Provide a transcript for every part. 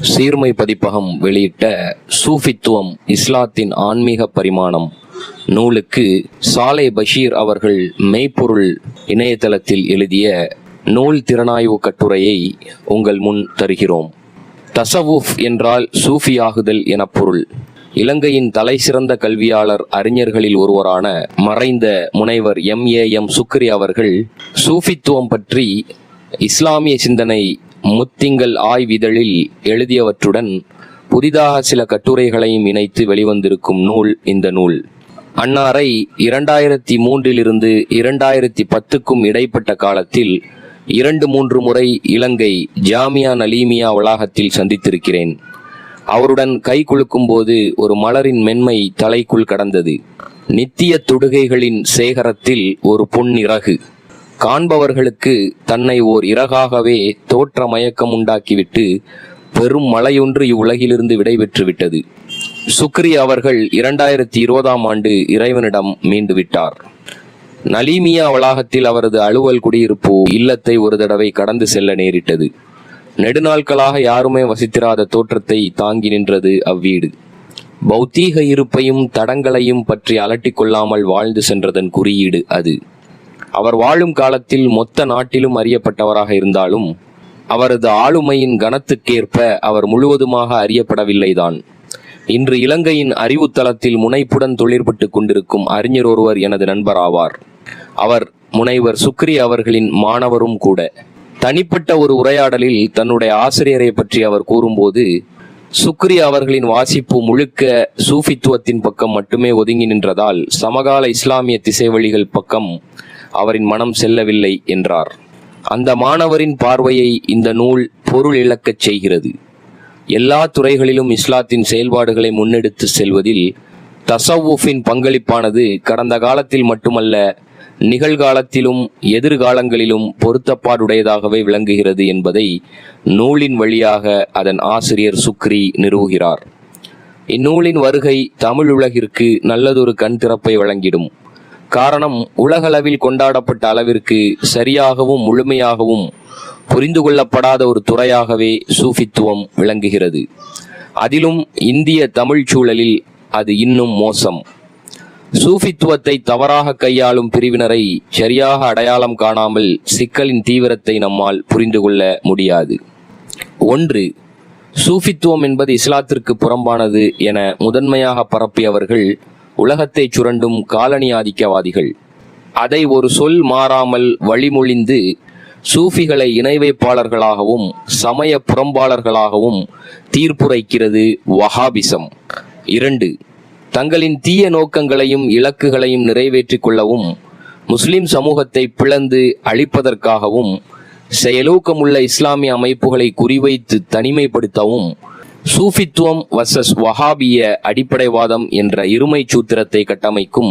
சீர்மை பதிப்பகம் வெளியிட்ட சூஃபித்துவம் இஸ்லாத்தின் ஆன்மீக பரிமாணம். நூலுக்கு சாலே பஷீர் அவர்கள் மெய்ப்பொருள் இணையதளத்தில் எழுதிய நூல் திறனாய்வு கட்டுரையை உங்கள் முன் தருகிறோம். தசவுஃப் என்றால் சூஃபியாகுதல் என பொருள். இலங்கையின் தலை சிறந்த கல்வியாளர் அறிஞர்களில் ஒருவரான மறைந்த முனைவர் எம் ஏ எம் சுக்ரி அவர்கள் சூஃபித்துவம் பற்றி இஸ்லாமிய சிந்தனை முத்திங்கள் ஆய்விதழில் எழுதியவற்றுடன் புதிதாக சில கட்டுரைகளையும் இணைத்து வெளிவந்திருக்கும் நூல் இந்த நூல். அன்னாரை இரண்டாயிரத்தி மூன்றிலிருந்து இரண்டாயிரத்தி பத்துக்கும் இடைப்பட்ட காலத்தில் இரண்டு மூன்று முறை இலங்கை ஜாமியா நலீமியா வளாகத்தில் சந்தித்திருக்கிறேன். அவருடன் கை குலுக்கும் போது ஒரு மலரின் மென்மை தலைக்குள் கடந்தது. நித்திய தொடுகைகளின் சேகரத்தில் ஒரு பொன்னிறகு. காண்பவர்களுக்கு தன்னை ஓர் இறகாகவே தோற்ற மயக்கம் உண்டாக்கிவிட்டு பெரும் மலையொன்று இவ்வுலகிலிருந்து விடைபெற்று விட்டது. சுக்ரி அவர்கள் இரண்டாயிரத்தி இருபதாம் ஆண்டு இறைவனிடம் மீண்டு விட்டார். நலீமியா வளாகத்தில் அவரது அலுவல் குடியிருப்பு இல்லத்தை ஒரு தடவை கடந்து செல்ல நேரிட்டது. நெடுநாட்களாக யாருமே வசித்திராத தோற்றத்தை தாங்கி நின்றது அவ்வீடு. பௌத்தீக இருப்பையும் தடங்களையும் பற்றி அலட்டிக்கொள்ளாமல் வாழ்ந்து சென்றதன் குறியீடு அது. அவர் வாழும் காலத்தில் மொத்த நாட்டிலும் அறியப்பட்டவராக இருந்தாலும் அவரது ஆளுமையின் கனத்துக்கேற்ப அவர் முழுவதுமாக அறியப்படவில்லைதான். இன்று இலங்கையின் அறிவுத்தளத்தில் முனைப்புடன் தொழிற்பட்டு கொண்டிருக்கும் அறிஞர் ஒருவர் எனது நண்பர் ஆவார் அவர் முனைவர் சுக்ரி அவர்களின் மாணவரும் கூட. தனிப்பட்ட ஒரு உரையாடலில் தன்னுடைய ஆசிரியரை பற்றி அவர் கூறும்போது சுக்ரி அவர்களின் வாசிப்பு முழுக்க சூஃபித்துவத்தின் பக்கம் மட்டுமே ஒதுங்கி நின்றதால் சமகால இஸ்லாமிய திசைவழிகள் பக்கம் அவரின் மனம் செல்லவில்லை என்றார். அந்த மாணவரின் பார்வையை இந்த நூல் பொருள் இழக்கச் செய்கிறது. எல்லா துறைகளிலும் இஸ்லாத்தின் செயல்பாடுகளை முன்னெடுத்து செல்வதில் தசவுஃபின் பங்களிப்பானது கடந்த காலத்தில் மட்டுமல்ல நிகழ்காலத்திலும் எதிர்காலங்களிலும் பொருத்தப்பாடுடையதாகவே விளங்குகிறது என்பதை நூலின் வழியாக அதன் ஆசிரியர் சுக்ரி நிறுவுகிறார். இந்நூலின் வருகை தமிழ் உலகிற்கு நல்லதொரு கண் திறப்பை வழங்கிடும். காரணம் உலகளவில் கொண்டாடப்பட்ட அளவிற்கு சரியாகவும் முழுமையாகவும் புரிந்து கொள்ளப்படாத ஒரு துறையாகவே சூஃபித்துவம் விளங்குகிறது. அதிலும் இந்திய தமிழ் சூழலில் அது இன்னும் மோசம். சூஃபித்துவத்தை தவறாக கையாளும் பிரிவினரை சரியாக அடையாளம் காணாமல் சிக்கலின் தீவிரத்தை நம்மால் புரிந்து கொள்ள முடியாது. ஒன்று சூஃபித்துவம் என்பது இஸ்லாத்திற்கு புறம்பானது என முதன்மையாக பரப்பியவர்கள் உலகத்தை சுரண்டும் காலனி ஆதிக்கவாதிகள். அதை ஒரு சொல் மாறாமல் வழிமொழிந்து சூஃபிகளை இணைவைப்பாளர்களாகவும் சமய புறம்பாளர்களாகவும் தீர்ப்புரைக்கிறது வஹாபிசம். இரண்டு தங்களின் தீய நோக்கங்களையும் இலக்குகளையும் நிறைவேற்றிக் கொள்ளவும் முஸ்லிம் சமூகத்தை பிளந்து அழிப்பதற்காகவும் செயலூக்கமுள்ள இஸ்லாமிய அமைப்புகளை குறிவைத்து தனிமைப்படுத்தவும் சூஃபித்துவம் வர்சஸ் வஹாபிய அடிப்படைவாதம் என்ற இருமை சூத்திரத்தை கட்டமைக்கும்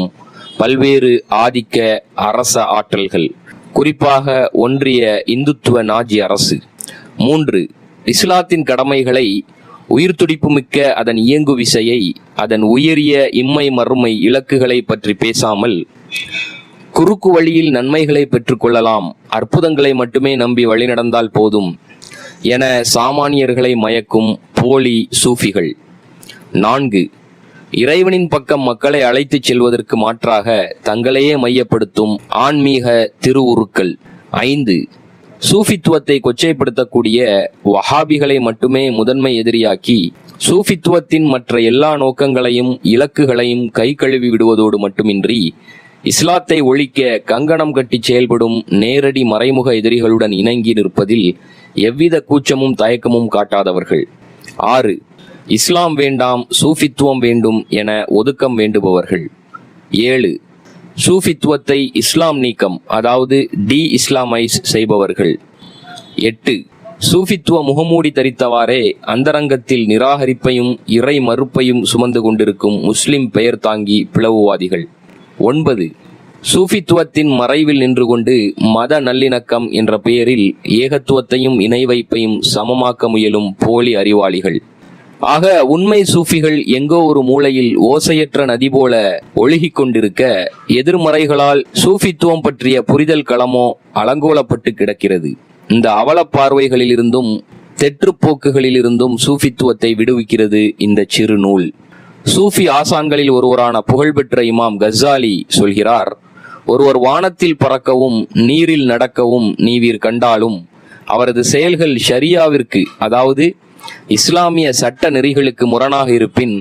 பல்வேறு ஆதிக்க அரச ஆற்றல்கள். குறிப்பாக ஒன்றிய இந்துத்துவ நாஜி அரசு. மூன்று இஸ்லாத்தின் கடமைகளை உயிர் துடிப்புமிக்க அதன் இயங்கு விசையை அதன் உயரிய இம்மை மறுமை இலக்குகளை பற்றி பேசாமல் குறுக்கு வழியில் நன்மைகளை பெற்றுக்கொள்ளலாம் அற்புதங்களை மட்டுமே நம்பி வழிநடந்தால் போதும் என சாமானியர்களை மயக்கும் போலி சூஃபிகள். நான்கு இறைவனின் பக்கம் மக்களை அழைத்துச் செல்வதற்கு மாற்றாக தங்களையே மையப்படுத்தும் ஆன்மீக திருவுருக்கள். ஐந்து சூஃபித்துவத்தை கொச்சைப்படுத்தக்கூடிய வஹாபிகளை மட்டுமே முதன்மை எதிரியாக்கி சூஃபித்துவத்தின் மற்ற எல்லா நோக்கங்களையும் இலக்குகளையும் கை கழுவி விடுவதோடு மட்டுமின்றி இஸ்லாத்தை ஒழிக்க கங்கணம் கட்டி செயல்படும் நேரடி மறைமுக எதிரிகளுடன் இணங்கி நிற்பதில் எவ்வித கூச்சமும் தயக்கமும் காட்டாதவர்கள். ஆறு. இஸ்லாம் வேண்டாம் சூஃபித்துவம் வேண்டும் என ஒதுக்கம் வேண்டுபவர்கள். ஏழு. சூஃபித்துவத்தை இஸ்லாம் நீக்கம் அதாவது டி இஸ்லாமைஸ் செய்பவர்கள். எட்டு. சூஃபித்துவ முகமூடி தரித்தவாறே அந்தரங்கத்தில் நிராகரிப்பையும் இறை மறுப்பையும் சுமந்து கொண்டிருக்கும் முஸ்லிம் பெயர் தாங்கி பிளவுவாதிகள். ஒன்பது. சூஃபித்துவத்தின் மறைவில் நின்று கொண்டு மத நல்லிணக்கம் என்ற பெயரில் ஏகத்துவத்தையும் இணை வைப்பையும் சமமாக்க முயலும் போலி அறிவாளிகள். ஆக உண்மை சூஃபிகள் எங்கோ ஒரு மூலையில் ஓசையற்ற நதி போல ஒழுகிக் கொண்டிருக்க எதிர்மறைகளால் சூஃபித்துவம் பற்றிய புரிதல் களமோ அலங்கோலப்பட்டு கிடக்கிறது. இந்த அவலப் பார்வைகளிலிருந்தும் தெற்றுப்போக்குகளிலிருந்தும் சூஃபித்துவத்தை விடுவிக்கிறது இந்த சிறு நூல். சூஃபி ஆசான்களில் ஒருவரான புகழ்பெற்ற இமாம் கஸ்ஸாலி சொல்கிறார் ஒருவர் வானத்தில் பறக்கவும் நீரில் நடக்கவும் நீவீர் கண்டாலும் அவரது செயல்கள் ஷரியாவிற்கு அதாவது இஸ்லாமிய சட்ட நெறிகளுக்கு முரணாக இருப்பின்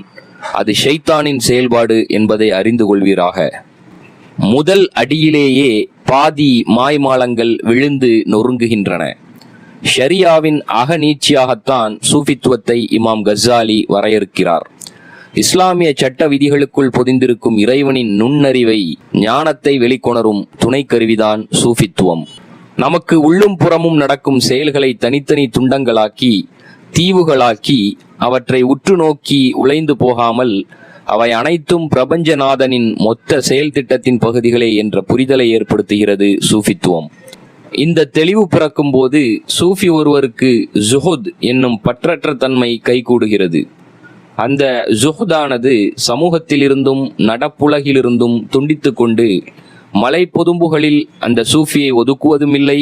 அது ஷைத்தானின் செயல்பாடு என்பதை அறிந்து கொள்வீராக. முதல் அடியிலேயே பாதி மாய்மாலங்கள் விழுந்து நொறுங்குகின்றன. ஷரியாவின் அகநீட்சியாகத்தான் சூஃபித்துவத்தை இமாம் கஸ்ஸாலி வரையறுக்கிறார். இஸ்லாமிய சட்ட விதிகளுக்குள் பொதிந்திருக்கும் இறைவனின் நுண்ணறிவை ஞானத்தை வெளிக்கொணரும் துணைக்கருவிதான் சூஃபித்துவம். நமக்கு உள்ளும் புறமும் நடக்கும் செயல்களை தனித்தனி துண்டங்களாக்கி தீவுகளாக்கி அவற்றை உற்று நோக்கி உழைந்து போகாமல் அவை அனைத்தும் பிரபஞ்சநாதனின் மொத்த செயல் திட்டத்தின் பகுதிகளே என்ற புரிதலை ஏற்படுத்துகிறது சூஃபித்துவம். இந்த தெளிவு பிறக்கும் போது சூஃபி ஒருவருக்கு ஜுஹுத் என்னும் பற்றற்ற தன்மை கைகூடுகிறது. அந்த ஜுஹுதானது சமூகத்திலிருந்தும் நடப்புலகிலிருந்தும் துண்டித்து கொண்டு மலை பொதும்புகளில் அந்த சூஃபியை ஒதுக்குவதும் இல்லை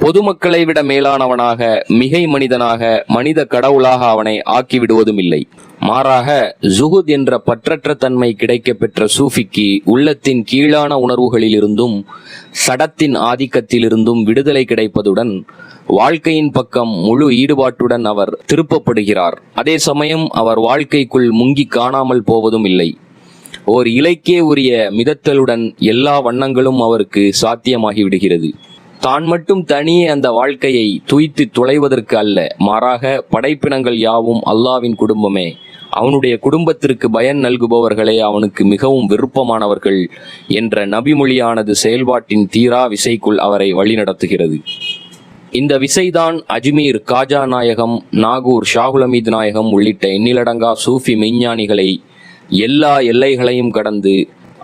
பொதுமக்களை விட மேலானவனாக மிகை மனிதனாக மனித கடவுளாக அவனை ஆக்கிவிடுவதும் இல்லை மாறாக ஜுகுத் என்ற பற்றற்ற தன்மை கிடைக்கப்பெற்ற சூஃபிக்கு உள்ளத்தின் கீழான உணர்வுகளிலிருந்தும் சடத்தின் ஆதிக்கத்திலிருந்தும் விடுதலை கிடைப்பதுடன் வாழ்க்கையின் பக்கம் முழு ஈடுபாட்டுடன் அவர் திருப்பப்படுகிறார். அதே சமயம் அவர் வாழ்க்கைக்குள் முங்கி காணாமல் போவதும் இல்லை. ஓர் இலைக்கே உரிய மிதத்தலுடன் எல்லா வண்ணங்களும் அவருக்கு சாத்தியமாகி விடுகிறது. தான் மட்டும் தனியே அந்த வாழ்க்கையை துய்த்து துளைவதற்கு அல்ல மாறாக படைப்பினங்கள் யாவும் அல்லாவின் குடும்பமே. அவனுடைய குடும்பத்திற்கு பயன் நல்குபவர்களே அவனுக்கு மிகவும் விருப்பமானவர்கள் என்ற நபிமொழியானது செயல்பாட்டின் தீரா விசைக்குள் அவரை வழிநடத்துகிறது. இந்த விசைதான் அஜ்மீர் காஜா நாயகம் நாகூர் ஷாகுலமீத் நாயகம் உள்ளிட்ட எண்ணிலடங்கா சூஃபி மெஞ்ஞானிகளை எல்லா எல்லைகளையும் கடந்து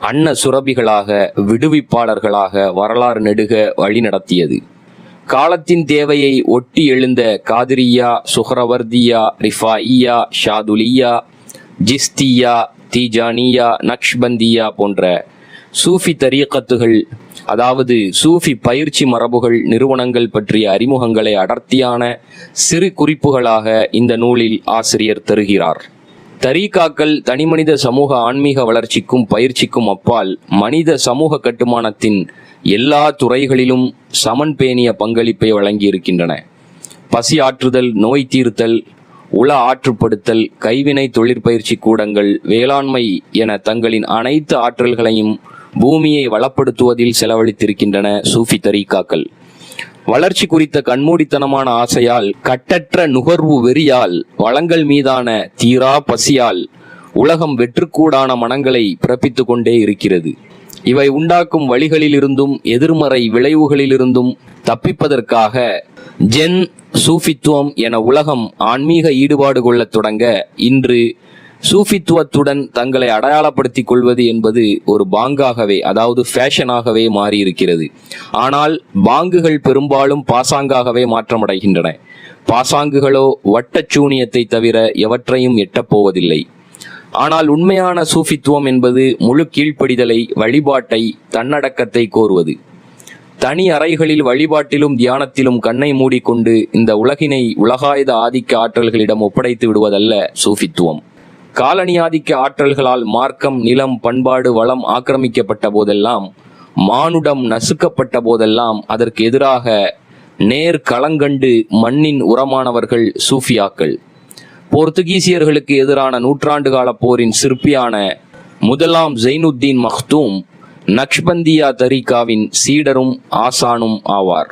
அன்ன சுரபிகளாக விடுவிப்பாளர்களாக வரலாறு நெடுக வழிநடத்தியது காலத்தின் தேவையை ஒட்டி எழுந்த காதிரியா சுஹரவர்தியா ரிஃபாயியா ஷாதுலியா ஜிஸ்தியா தீஜானியா நக்ஷ்பந்தியா போன்ற சூஃபி தரியக்கத்துகள் அதாவது சூஃபி பயிற்சி மரபுகள் நிறுவனங்கள் பற்றிய அறிமுகங்களை அடர்த்தியான சிறு குறிப்புகளாக இந்த நூலில் ஆசிரியர் தருகிறார். தரீகாக்கள் தனிமனித சமூக ஆன்மீக வளர்ச்சிக்கும் பயிற்சிக்கும் அப்பால் மனித சமூக கட்டுமானத்தின் எல்லா துறைகளிலும் சமன் பேணிய பங்களிப்பை வழங்கியிருக்கின்றன. பசி ஆற்றுதல் நோய் தீர்த்தல் உள ஆற்றுப்படுத்தல் கைவினை தொழிற்பயிற்சி கூடங்கள் வேளாண்மை என தங்களின் அனைத்து ஆற்றல்களையும் பூமியை வளப்படுத்துவதில் செலவழித்திருக்கின்றன சூஃபி தரீகாக்கள் வளர்ச்சி குறித்த கண்மூடித்தனமான ஆசையால் கட்டற்ற நுகர்வு வெறியால் வளங்கள் மீதான தீரா பசியால் உலகம் வெற்றுக்கூடான மனங்களை பிறப்பித்து கொண்டே இருக்கிறது. இவை உண்டாக்கும் வழிகளிலிருந்தும் எதிர்மறை விளைவுகளிலிருந்தும் தப்பிப்பதற்காக ஜென் சூஃபித்துவம் என உலகம் ஆன்மீக ஈடுபாடு கொள்ளத் தொடங்க இன்று சூஃபித்துவத்துடன் தங்களை அடையாளப்படுத்திக் கொள்வது என்பது ஒரு பாங்காகவே அதாவது ஃபேஷனாகவே மாறியிருக்கிறது. ஆனால் பாங்குகள் பெரும்பாலும் பாசாங்காகவே மாற்றமடைகின்றன. பாசாங்குகளோ வட்டச்சூனியத்தை தவிர எவற்றையும் எட்டப்போவதில்லை ஆனால் உண்மையான சூஃபித்துவம் என்பது முழு கீழ்ப்படிதலை வழிபாட்டை தன்னடக்கத்தை கோருவது. தனி அறைகளில் வழிபாட்டிலும் தியானத்திலும் கண்ணை மூடிக்கொண்டு இந்த உலகினை உலகாயுத ஆதிக்க ஆற்றல்களிடம் ஒப்படைத்து விடுவதல்ல சூஃபித்துவம். காலனியாதிக்க ஆற்றல்களால் மார்க்கம் நிலம் பண்பாடு வளம் ஆக்கிரமிக்கப்பட்ட போதெல்லாம் மானுடம் நசுக்கப்பட்ட போதெல்லாம் அதற்கு எதிராக நேர் களங்கண்டு மண்ணின் உரமானவர்கள் சூஃபியாக்கள். போர்த்துகீசியர்களுக்கு எதிரான நூற்றாண்டு கால போரின் சிற்பியான முதலாம் ஜெயினுத்தீன் மஹ்தூம் நக்ஷ்பந்தியா தரீகாவின் சீடரும் ஆசானும் ஆவார்.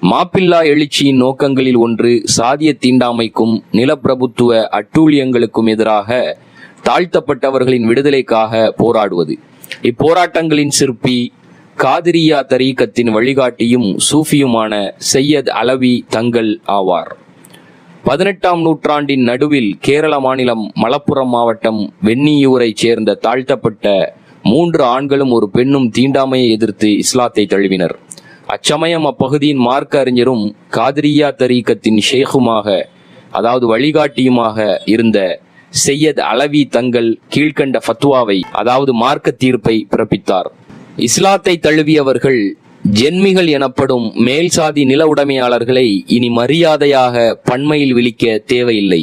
மாப்பிள்ளா எழுச்சியின் நோக்கங்களில் ஒன்று சாதிய தீண்டாமைக்கும் நிலப்பிரபுத்துவ அட்டூழியங்களுக்கும் எதிராக தாழ்த்தப்பட்டவர்களின் விடுதலைக்காக போராடுவது. இப்போராட்டங்களின் சிற்பி காதிரியா தரீக்கத்தின் வழிகாட்டியும் சூஃபியுமான செய்யத் அலவி தங்கள் ஆவார். பதினெட்டாம் நூற்றாண்டின் நடுவில் கேரள மாநிலம் மலப்புரம் மாவட்டம் வெண்ணியூரைச் சேர்ந்த தாழ்த்தப்பட்ட மூன்று ஆண்களும் ஒரு பெண்ணும் தீண்டாமையை எதிர்த்து இஸ்லாத்தை தழுவினர். அச்சமயம் அப்பகுதியின் மார்க்க அறிஞரும் காதிரியா தரீக்கத்தின் ஷேகுமாக அதாவது வழிகாட்டியுமாக இருந்த செய்யத் அலவி தங்கள் கீழ்க்கண்ட ஃபத்வாவை அதாவது மார்க்க தீர்ப்பை பிறப்பித்தார். இஸ்லாத்தை தழுவியவர்கள் ஜென்மிகள் எனப்படும் மேல் சாதி நில உடைமையாளர்களை இனி மரியாதையாக பண்மையில் விழிக்க தேவையில்லை.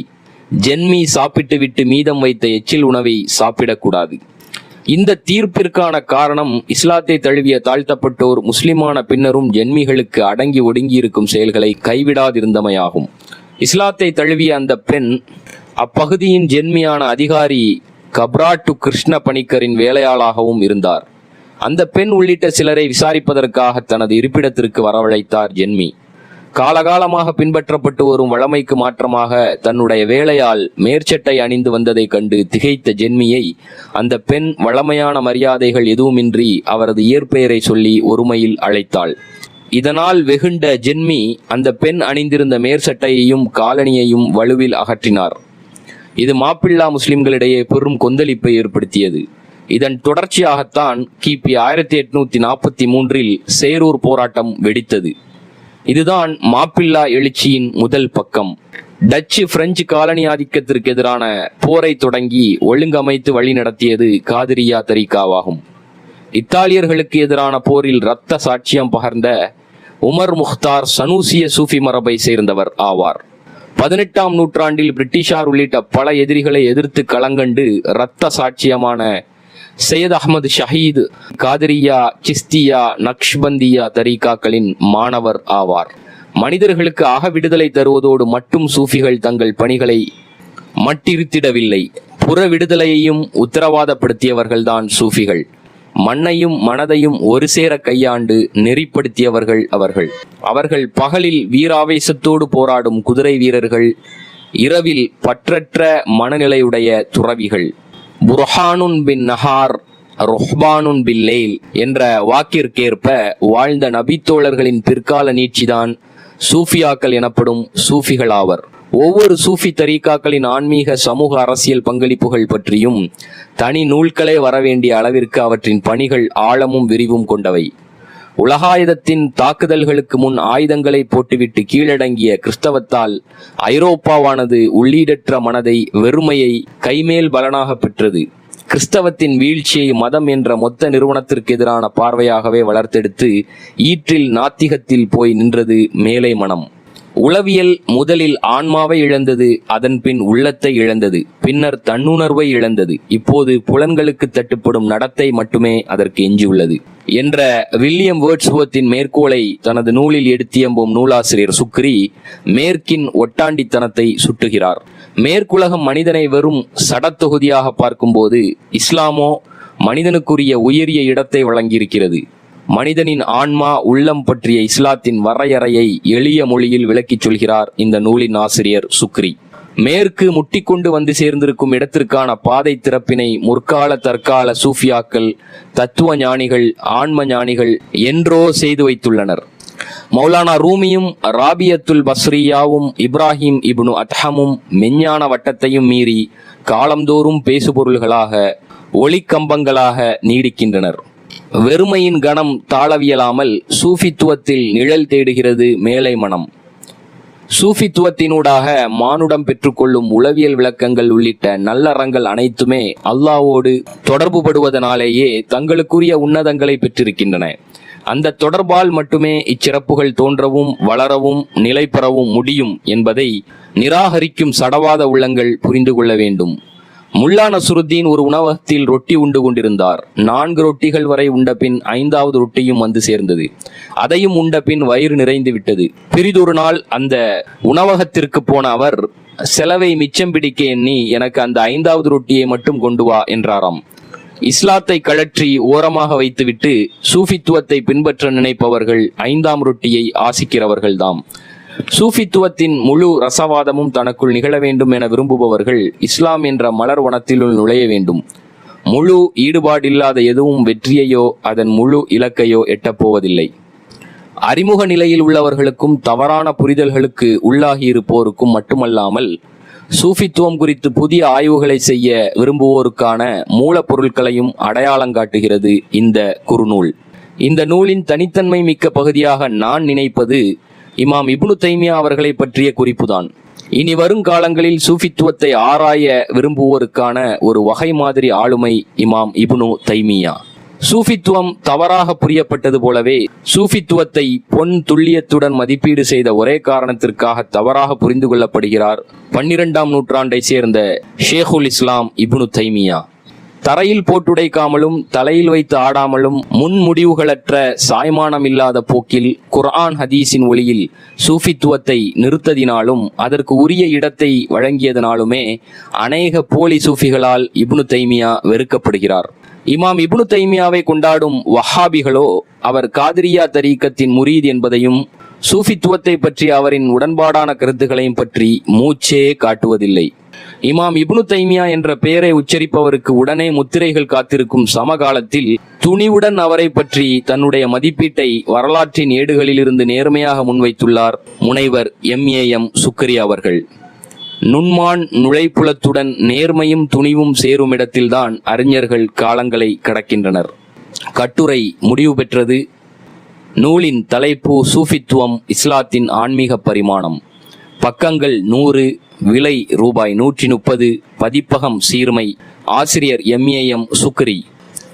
ஜென்மி சாப்பிட்டுவிட்டு மீதம் வைத்த எச்சில் உணவை சாப்பிடக்கூடாது. இந்த தீர்ப்பிற்கான காரணம் இஸ்லாத்தை தழுவிய தாழ்த்தப்பட்டோர் முஸ்லிமான பின்னரும் ஜென்மிகளுக்கு அடங்கி ஒடுங்கி இருக்கும் செயல்களை கைவிடாதிருந்தமையாகும். இஸ்லாத்தை தழுவிய அந்த பெண் அப்பகுதியின் ஜென்மியான அதிகாரி கப்ராட்டு கிருஷ்ண பணிக்கரின் வேலையாளாகவும் இருந்தார். அந்த பெண் உள்ளிட்ட சிலரை விசாரிப்பதற்காக தனது இருப்பிடத்திற்கு வரவழைத்தார் ஜென்மி. காலகாலமாக பின்பற்றப்பட்டு வரும் வழமைக்கு மாற்றமாக தன்னுடைய வேலையால் மேற்சட்டை அணிந்து வந்ததைக் கண்டு திகைத்த ஜென்மியை அந்த பெண் வழமையான மரியாதைகள் எதுவுமின்றி அவரது இயற்பெயரை சொல்லி ஒருமையில் அழைத்தாள். இதனால் வெகுண்ட ஜென்மி அந்த பெண் அணிந்திருந்த மேற்சட்டையையும் காலணியையும் வலுவில் அகற்றினார். இது மாப்பிள்ளா முஸ்லிம்களிடையே பெரும் கொந்தளிப்பை ஏற்படுத்தியது. இதன் தொடர்ச்சியாகத்தான் கிபி ஆயிரத்தி எட்நூத்தி நாற்பத்தி மூன்றில் சேரூர் போராட்டம் வெடித்தது. இதுதான் மாப்பிள்ளா எழுச்சியின் முதல் பக்கம். டச்சு பிரெஞ்சு காலனி ஆதிக்கத்திற்கு எதிரான போரை தொடங்கி ஒழுங்கமைத்து வழி நடத்தியது காதிரியா தரிகாவாகும் இத்தாலியர்களுக்கு எதிரான போரில் இரத்த சாட்சியம் பகர்ந்த உமர் முக்தார் சனூசிய சூஃபி மரபை சேர்ந்தவர் ஆவார். பதினெட்டாம் நூற்றாண்டில் பிரிட்டிஷார் உள்ளிட்ட பல எதிரிகளை எதிர்த்து களங்கண்டு இரத்த சாட்சியமான சையத் அகமது ஷஹீத் காதிரியா சிஸ்தியா நக்ஷ்பந்தியா தரீகாக்களின் மாணவர் ஆவார். மனிதர்களுக்கு அக விடுதலை தருவதோடு மட்டும் சூஃபிகள் தங்கள் பணிகளை மட்டிருத்திடவில்லை. புற விடுதலையையும் உத்தரவாதப்படுத்தியவர்கள்தான் சூஃபிகள். மண்ணையும் மனதையும் ஒரு சேர கையாண்டு நெறிப்படுத்தியவர்கள் அவர்கள். அவர்கள் பகலில் வீராவேசத்தோடு போராடும் குதிரை வீரர்கள் இரவில் பற்றற்ற மனநிலையுடைய துறவிகள். புர்ஹானுன் பின் நஹார் ருஹ்பானுன் பில்லேல் என்ற வாக்கிற்கேற்ப வாழ்ந்த நபித்தோழர்களின் பிற்கால நீட்சிதான் சூஃபியாக்கள் எனப்படும் சூஃபிகள் ஆவர். ஒவ்வொரு சூஃபி தரீகாக்களின் ஆன்மீக சமூக அரசியல் பங்களிப்புகள் பற்றியும் தனி நூல்களே வரவேண்டிய அளவிற்கு அவற்றின் பணிகள் ஆழமும் விரிவும் கொண்டவை. உலகாயுதத்தின் தாக்குதல்களுக்கு முன் ஆயுதங்களை போட்டுவிட்டு கீழடங்கிய கிறிஸ்தவத்தால் ஐரோப்பாவானது உள்ளீடற்ற மனதை வெறுமையை கைமேல் பலனாக பெற்றது. கிறிஸ்தவத்தின் வீழ்ச்சியை மதம் என்ற மொத்த நிறுவனத்திற்கு எதிரான பார்வையாகவே வளர்த்தெடுத்து ஈற்றில் நாத்திகத்தில் போய் நின்றது மேலை மனம் உளவியல் முதலில் ஆன்மாவை இழந்தது அதன் பின் உள்ளத்தை இழந்தது பின்னர் தன்னுணர்வை இழந்தது. இப்போது புலன்களுக்கு தட்டுப்படும் நடத்தை மட்டுமே அதற்கு எஞ்சியுள்ளது என்ற வில்லியம் வேர்ட்ஸ்வர்த்தின் மேற்கோளை தனது நூலில் எடுத்தியம்பும் நூலாசிரியர் சுக்ரி மேற்கின் ஒட்டாண்டித்தனத்தை சுட்டுகிறார். மேற்குலகம் மனிதனை வெறும் சடத்தொகுதியாக பார்க்கும்போது இஸ்லாமோ மனிதனுக்குரிய உயரிய இடத்தை வழங்கியிருக்கிறது. மனிதனின் ஆன்மா உள்ளம் பற்றிய இஸ்லாத்தின் வரையறையை எளிய மொழியில் விளக்கிச் சொல்கிறார் இந்த நூலின் ஆசிரியர் சுக்ரி. மேற்கு முட்டிக்கொண்டு வந்து சேர்ந்திருக்கும் இடத்திற்கான பாதை திறப்பினை முற்கால தற்கால சூஃபியாக்கள் தத்துவ ஞானிகள் ஆன்ம ஞானிகள் என்றோ செய்து வைத்துள்ளனர். மௌலானா ரூமியும் ராபியத்துல் பஸ்ரியாவும் இப்ராஹிம் இப்னு அத்ஹமும் மெஞ்ஞான வட்டத்தையும் மீறி காலந்தோறும் பேசுபொருள்களாக ஒளிக்கம்பங்களாக நீடிக்கின்றனர். வெறுமையின் கணம் தாளவியலாமல் சூஃபித்துவத்தில் நிழல் தேடுகிறது மேலை மனம். சூஃபித்துவத்தினூடாக மானுடம் பெற்றுக்கொள்ளும் உளவியல் விளக்கங்கள் உள்ளிட்ட நல்லறங்கள் அனைத்துமே அல்லாவோடு தொடர்புபடுவதனாலேயே தங்களுக்குரிய உன்னதங்களை பெற்றிருக்கின்றன. அந்த தொடர்பால் மட்டுமே இச்சிறப்புகள் தோன்றவும் வளரவும் நிலை பெறவும் முடியும் என்பதை நிராகரிக்கும் சடவாத உள்ளங்கள் புரிந்து கொள்ள வேண்டும். முல்லா நசுருத்தீன் ஒரு உணவகத்தில் ரொட்டி உண்டு கொண்டிருந்தார். நான்கு ரொட்டிகள் வரை உண்டபின் ஐந்தாவது ரொட்டியும் வந்து சேர்ந்தது. அதையும் உண்டபின் வயிறு நிறைந்து விட்டது. பிரிதொரு நாள் அந்த உணவகத்திற்கு போன அவர் செலவை மிச்சம் பிடிக்க எண்ணி எனக்கு அந்த ஐந்தாவது ரொட்டியை மட்டும் கொண்டு வா என்றாராம். இஸ்லாத்தை கழற்றி ஓரமாக வைத்துவிட்டு சூஃபித்துவத்தை பின்பற்ற நினைப்பவர்கள் ஐந்தாம் ரொட்டியை ஆசிக்கிறவர்கள்தாம். சூஃபித்துவத்தின் முழு ரசவாதமும் தனக்குள் நிகழ வேண்டும் என விரும்புபவர்கள் இஸ்லாம் என்ற மலர் வனத்திலுள் நுழைய வேண்டும். முழு ஈடுபாடில்லாத எதுவும் வெற்றியையோ அதன் முழு இலக்கையோ எட்டப்போவதில்லை அறிமுக நிலையில் உள்ளவர்களுக்கும் தவறான புரிதல்களுக்கு உள்ளாகியிருப்போருக்கும் மட்டுமல்லாமல் சூஃபித்துவம் குறித்து புதிய ஆய்வுகளை செய்ய விரும்புவோருக்கான மூலப்பொருட்களையும் அடையாளம் காட்டுகிறது இந்த குறுநூல். இந்த நூலின் தனித்தன்மை மிக்க பகுதியாக நான் நினைப்பது இமாம் இப்னு தைமியா அவர்களை பற்றிய குறிப்புதான். இனி வருங்காலங்களில் சூஃபித்துவத்தை ஆராய விரும்புவோருக்கான ஒரு வகை மாதிரி ஆளுமை இமாம் இப்னு தைமியா. சூஃபித்துவம் தவறாக புரியப்பட்டது போலவே சூஃபித்துவத்தை பொன் துல்லியத்துடன் மதிப்பீடு செய்த ஒரே காரணத்திற்காக தவறாக புரிந்து கொள்ளப்படுகிறார் பன்னிரெண்டாம் நூற்றாண்டை சேர்ந்த ஷேகுல் இஸ்லாம் இப்னு தைமியா. தரையில் போட்டுடைக்காமலும் தலையில் வைத்து ஆடாமலும் முன்முடிவுகளற்ற சாய்மானம் இல்லாத போக்கில் குர்ஆன் ஹதீஸின் ஒளியில் சூஃபித்துவத்தை நிறுத்ததினாலும் அதற்கு உரிய இடத்தை வழங்கியதனாலுமே அநேக போலி சூஃபிகளால் இப்னு தைமியா வெறுக்கப்படுகிறார். இமாம் இப்னு தைமியாவை கொண்டாடும் வஹாபிகளோ அவர் காதிரியா தரீக்கத்தின் முரீத் என்பதையும் சூஃபித்துவத்தை பற்றி அவரின் உடன்பாடான கருத்துக்களையும் பற்றி மூச்சே காட்டுவதில்லை. இமாம் இப்னு தைமியா என்ற பெயரை உச்சரிப்பவருக்கு உடனே முத்திரைகள் காத்திருக்கும் சமகாலத்தில் துணிவுடன் அவரை பற்றி தன்னுடைய மதிப்பீட்டை வரலாற்றின் ஏடுகளிலிருந்து நேர்மையாக முன்வைத்துள்ளார் முனைவர் எம் ஏ எம் சுக்கரி அவர்கள். நுண்மான் நுழைப்புலத்துடன் நேர்மையும் துணிவும் சேரும் இடத்தில்தான் அறிஞர்கள் காலங்களை கடக்கின்றனர். கட்டுரை முடிவு பெற்றது. நூலின் தலைப்பு சூஃபித்துவம் இஸ்லாத்தின் ஆன்மீக பரிமாணம். பக்கங்கள் நூறு விலை ரூபாய் நூற்றி முப்பது பதிப்பகம் சீர்மை ஆசிரியர் எம்ஏஎம் சுக்ரி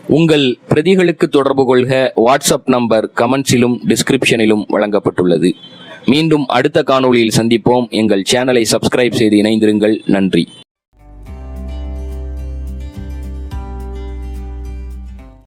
உங்கள் பிரதிகளுக்கு தொடர்பு கொள்க வாட்ஸ்அப் நம்பர் கமெண்ட்ஸிலும் டிஸ்கிரிப்ஷனிலும் வழங்கப்பட்டுள்ளது. மீண்டும் அடுத்த காணொளியில் சந்திப்போம். எங்கள் சேனலை சப்ஸ்கிரைப் செய்து இணைந்திருங்கள். நன்றி.